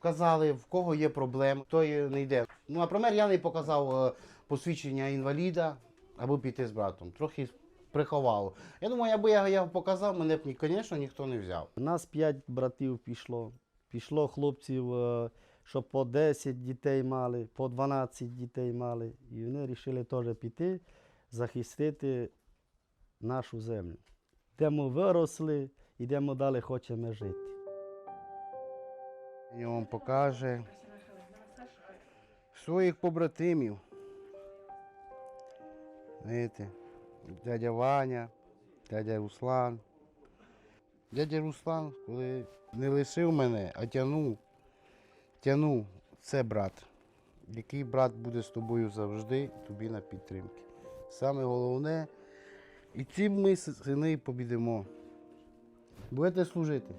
Казали, в кого є проблеми, той не йде. Ну, пример я не показав е, посвідчення інваліда, аби піти з братом. Трохи приховав. Я думаю, аби я його показав, мене б, звісно, ніхто не взяв. У нас п'ять братів пішло. Пішло хлопців, е, що по 10 дітей мали, по 12 дітей мали. І вони вирішили теж піти, захистити нашу землю. Де ми виросли і де ми далі хочемо жити. Він вам покаже своїх побратимів. Знаєте, дядя Ваня, дядя Руслан. Дядя Руслан, коли не лишив мене, а тянув, тянув, це брат. Який брат буде з тобою завжди, тобі на підтримки. Саме головне, і цим ми сини побідемо. Будете служити.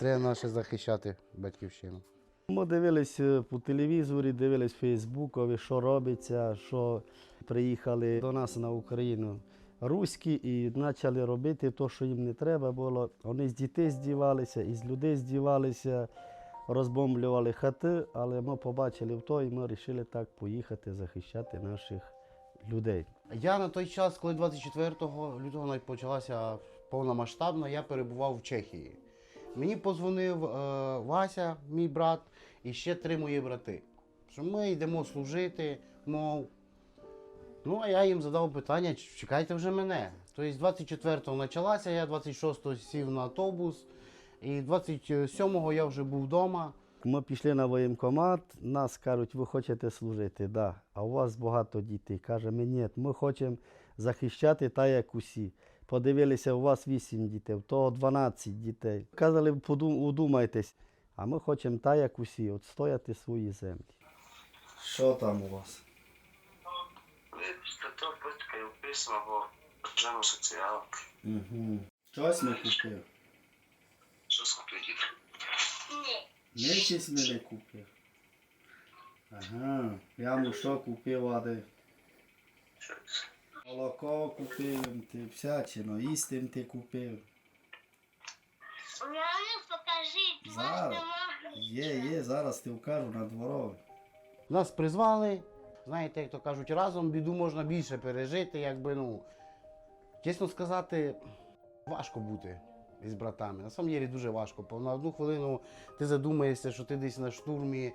Треба наше захищати батьківщину. Ми дивилися по телевізорі, дивились Фейсбукові, що робиться, що приїхали до нас на Україну руські і почали робити те, що їм не треба було. Вони з дітей здівалися, і з людей здівалися, розбомблювали хати, але ми побачили в то і ми вирішили так поїхати захищати наших людей. Я на той час, коли 24 лютого почалася повномасштабна, я перебував в Чехії. Мені позвонив е, Вася, мій брат, і ще три мої брати. Що ми йдемо служити, мов. Ну, а я їм задав питання, чекайте вже мене. Тобто 24-го почалася, я 26-го сів на автобус, і 27-го я вже був вдома. Ми пішли на воєнкомат, нас кажуть, ви хочете служити, да. а у вас багато дітей. Каже, ми ні, ми хочемо захищати так, як усі. Подивилися, у вас 8 дітей, у того 12 дітей. Казали, удумайтесь, а ми хочемо так, як усі, відстояти свої землі. Що там у вас? Письма, бо соціалки. Угу. Щось не купив. Що скупити? Нічись не купив. Ага, я му що купив, а де Щось. Молоко купив, ти всячину, їсти ти купив. Мамі, покажіть, Зараз. Є, є, зараз ти вкажу на дворові. Нас призвали, знаєте, як то кажуть, разом біду можна більше пережити, якби, ну, чесно сказати, важко бути із братами. На самом деле дуже важко. На одну хвилину ти задумаєшся, що ти десь на штурмі,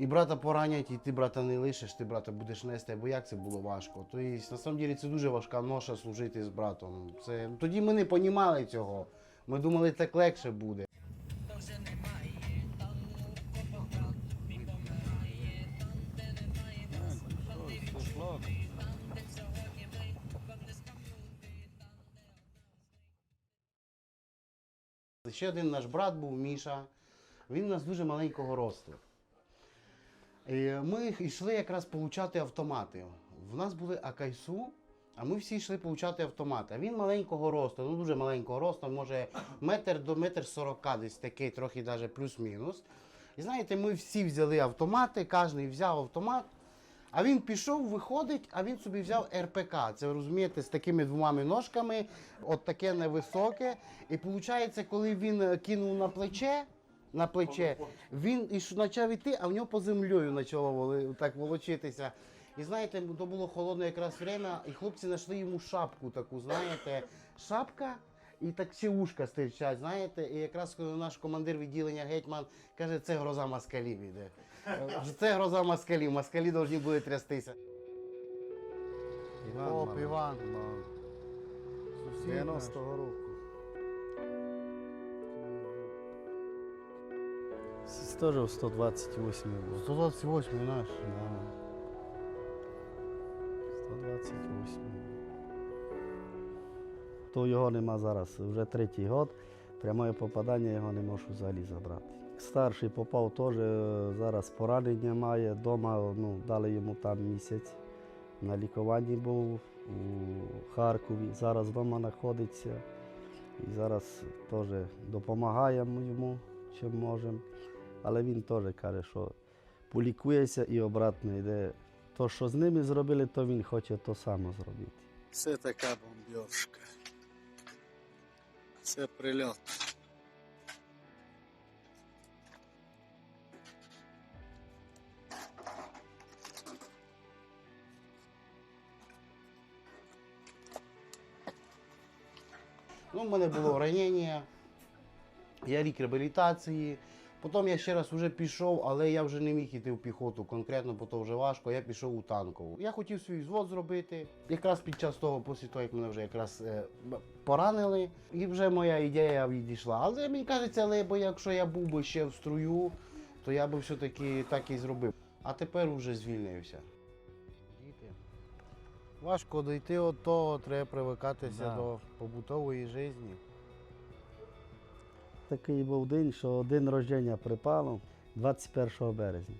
і брата поранять, і ти брата не лишиш, ти брата будеш нести, або як це було важко. Тобто, на самом це дуже важка ноша служити з братом. Це... Тоді ми не розуміли цього. Ми думали, так легше буде. Ще один наш брат був Міша. Він у нас дуже маленького росту. І ми йшли якраз получати автомати. В нас були Акайсу, а ми всі йшли получати автомати. А він маленького росту, ну дуже маленького росту, може метр до метр сорока, десь такий, трохи навіть плюс-мінус. І знаєте, ми всі взяли автомати, кожен взяв автомат. А він пішов, виходить, а він собі взяв РПК. Це ви розумієте, з такими двома ножками, от таке невисоке. І виходить, коли він е, кинув на плече, на плече, він почав іти, а в нього по землею почало воли- так волочитися. І знаєте, то було холодне якраз время, і хлопці знайшли йому шапку таку, знаєте, шапка. І так ще ушка стирчать, знаєте, і якраз коли наш командир відділення гетьман каже, це гроза москалів іде. Е, Це гроза москалів, москалі повинні були трястися. Іван, Оп. Іван. Ну, Сусід наш. 90-го року. В 128 був. 128 наш. Да. 128. То його нема зараз. Вже третій год. Прямое попадання його не можу взагалі забрати. Старший попав теж е, зараз поранення має. Дома ну, дали йому там місяць. На лікуванні був у Харкові. Зараз вдома знаходиться. І зараз теж допомагаємо йому, чим можемо. Але він теж каже, що полікується і обратно йде. То, що з ними зробили, то він хоче то саме зробити. Це така бомбьовшка. Це прильот. Ну, У мене було ранення, я рік реабілітації. Потім я ще раз вже пішов, але я вже не міг йти в піхоту конкретно, бо то вже важко. Я пішов у танкову. Я хотів свій взвод зробити. Якраз під час того, після того, як мене вже якраз е, поранили, і вже моя ідея відійшла. Але мені кажеться, але бо якщо я був би ще в струю, то я би все-таки так і зробив. А тепер вже звільнився. Діти. Важко дійти від того, треба привикатися Да. до побутової житті. Такий був день, що день рождення припало 21 березня.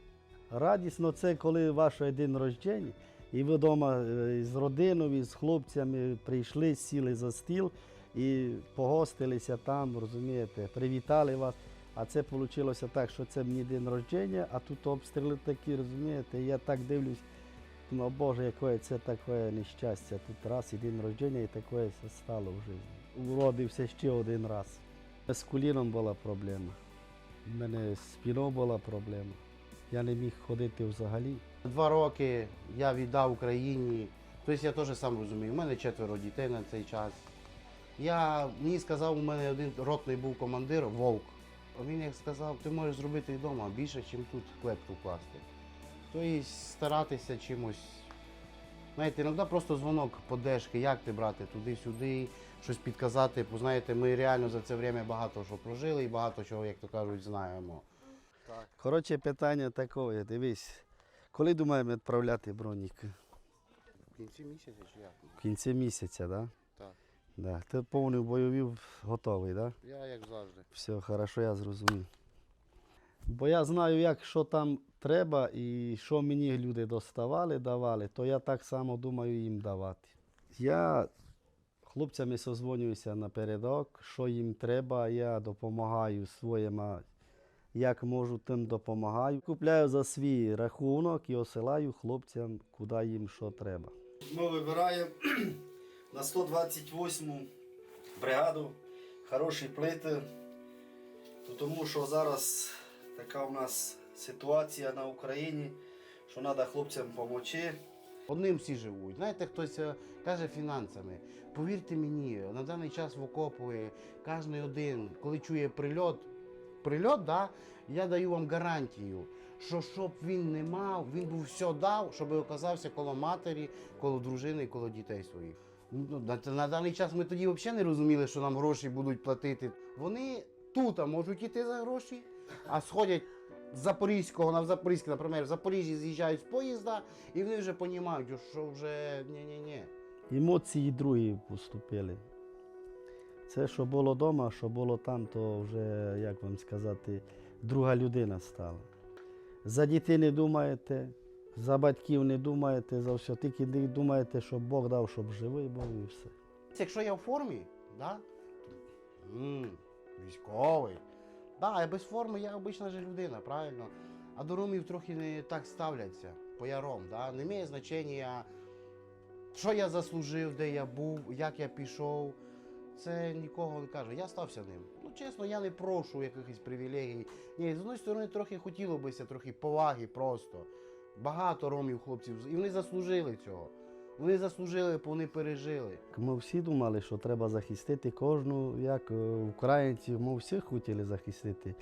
Радісно це коли ваш день рождення, і ви вдома е, з родиною, з хлопцями прийшли, сіли за стіл і погостилися там, розумієте, привітали вас. А це вийшло так, що це мені день рождення, а тут обстріли такі, розумієте, я так дивлюсь, ну Боже, яке це таке нещастя. Тут раз і день рождення, і таке стало в житті. Уродився ще один раз. З коліном була проблема. У мене з спиною була проблема. Я не міг ходити взагалі. Два роки я віддав Україні. Тобто я теж сам розумію, у мене четверо дітей на цей час. Я, мені сказав, у мене один ротний був командир, вовк. Він як сказав, ти можеш зробити вдома більше, ніж тут клепку класти. Тобто старатися чимось. Знаєте, іноді просто дзвонок подешки, як ти брати туди-сюди, щось підказати. Бо знаєте, ми реально за це время багато що прожили і багато чого, як то кажуть, знаємо. Коротше, питання таке, дивись, коли думаємо відправляти бронік? В кінці місяця чи як? В кінці місяця, так? Да? Так. Да. Ти повний бойовий готовий, так? Да? Я як завжди. Все, хорошо, я зрозумів. Бо я знаю, як що там треба і що мені люди доставали, давали, то я так само думаю їм давати. Я хлопцями созвонююся напередок, що їм треба, я допомагаю своїм, як можу, тим допомагаю. Купляю за свій рахунок і осилаю хлопцям, куди їм що треба. Ми вибираємо на 128-му бригаду хороші плити. Тому що зараз така у нас ситуація на Україні, що треба хлопцям допомогти. Одним всі живуть. Знаєте, хтось е, каже фінансами. Повірте мені, на даний час в окопи кожен один, коли чує прильот, прильот, да, я даю вам гарантію, що щоб він не мав, він би все дав, щоб оказався коло матері, коло дружини, коло дітей своїх. Ну, на, на даний час ми тоді взагалі не розуміли, що нам гроші будуть платити. Вони тут можуть іти за гроші, а сходять Запорізького на Запорізьке, наприклад, в Запоріжжі з'їжджають з поїзда, і вони вже розуміють, що вже ні-ні-ні. Емоції другі поступили. Це, що було вдома, що було там, то вже, як вам сказати, друга людина стала. За дітей не думаєте, за батьків не думаєте, за все. Тільки думаєте, щоб Бог дав, щоб живий був і все. Якщо я в формі, да? м, військовий. Да, я без форми я обична же людина, правильно? А до ромів трохи не так ставляться по яром. Да? Не має значення, що я заслужив, де я був, як я пішов. Це нікого не каже. Я стався ним. Ну, чесно, я не прошу якихось привілегій. Ні, з однієї сторони, трохи хотіло бися, трохи поваги просто. Багато ромів, хлопців, і вони заслужили цього. Вони заслужили, вони пережили. Ми всі думали, що треба захистити кожну, як е, українців, ми всіх хотіли захистити.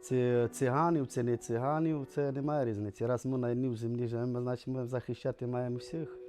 Це циганів, це не циганів, це немає різниці. Раз ми на одній землі живемо, значить ми захищати маємо всіх.